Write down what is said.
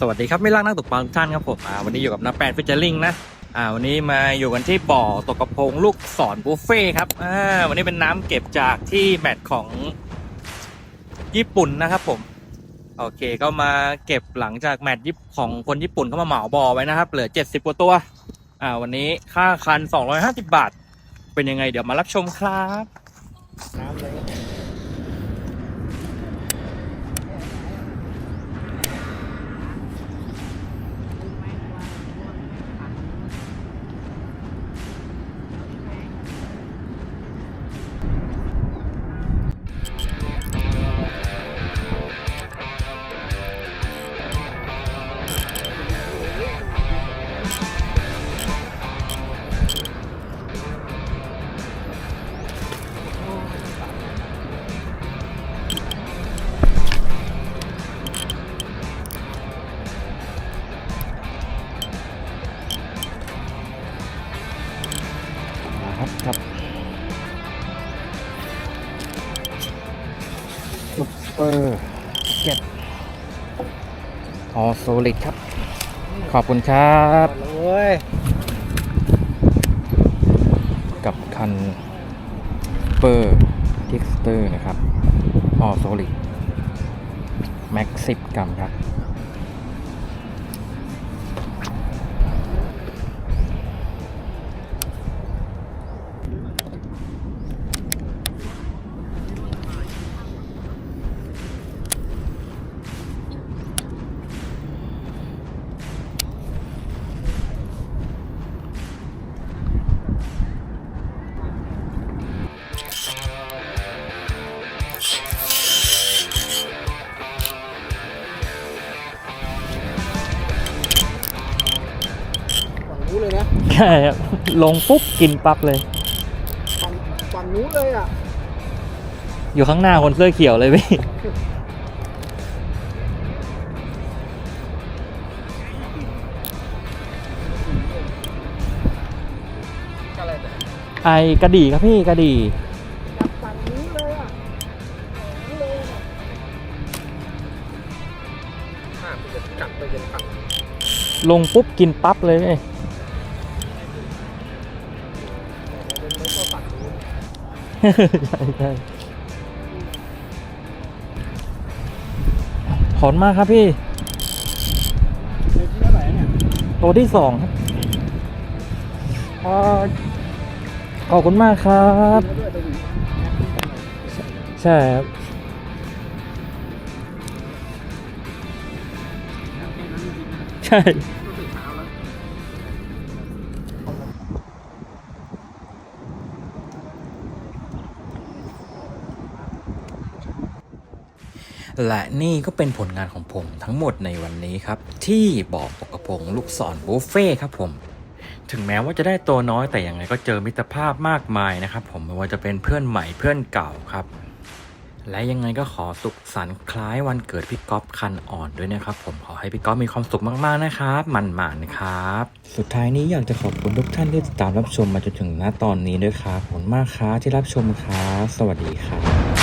สวัสดีครับไม่รักนักตกปลาทุกท่านครับผมอ่าวันนี้อยู่กับน้าแปดฟิชเจอร์ลิงนะอ่าวันนี้มาอยู่กันที่บ่อตกกระพงลูกศรบุฟเฟ่ครับอ่าวันนี้เป็นน้ำเก็บจากที่แมตช์ของญี่ปุ่นนะครับผมโอเคก็มาเก็บหลังจากแมตช์ญี่ปุ่นของคนญี่ปุ่นเขามาเหมาบ่อไว้นะครับ เหลือ 70กว่าตัวอ่าวันนี้ค่าคัน 250 บาท เป็นยังไงเดี๋ยวมารับชมครับน้ำเลย ครับครับซุปเปอร์เก็ตออโซลิดครับ ขอบคุณครับเลยกับคันเปอร์ทิกสเตอร์นะครับออโซลิดแม็กสิบกรัมครับ นู้นเลยนะใช่ครับลงปุ๊บกินปั๊บเลย ฝั่งฝั่งนู้นเลยอะอยู่ข้างหน้าคนเสื้อเขียวเลยพี่อะไรแต่ไอกระดี่ครับพี่กระดี่จับฝั่งนู้นเลยอะฝั่งนู้นเลยอะข้ามไปจะกลับไปยังฝั่ง ลงปุ๊บกินปั๊บเลยพี่ ใช่ใช่ขอบคุณมากครับพี่เดือนที่เท่าไหร่เนี่ยตัวที่สองครับอ่าขอบคุณมากครับเดือนด้วยไปดูใช่ครับใช่ และนี่ก็เป็นผลงานของผมทั้งหมดในวันนี้ครับ ที่บอตกกระพงลูกศรบุฟเฟ่ครับผม ถึงแม้ว่าจะได้ตัวน้อยแต่ยังไงก็เจอมิตรภาพมากมายนะครับ ผมไม่ว่าจะเป็นเพื่อนใหม่เพื่อนเก่าครับ และยังไงก็ขอสุขสันต์คล้ายวันเกิดพี่ก๊อฟคันอ่อนด้วยนะครับ ผมขอให้พี่ก๊อฟมีความสุขมากๆนะครับ มันหมานครับ สุดท้ายนี้อยากจะขอบคุณทุกท่านที่ติดตามรับชมมาจนถึงณตอนนี้ด้วยครับขอบคุณมากครับที่รับชมครับสวัสดีครับ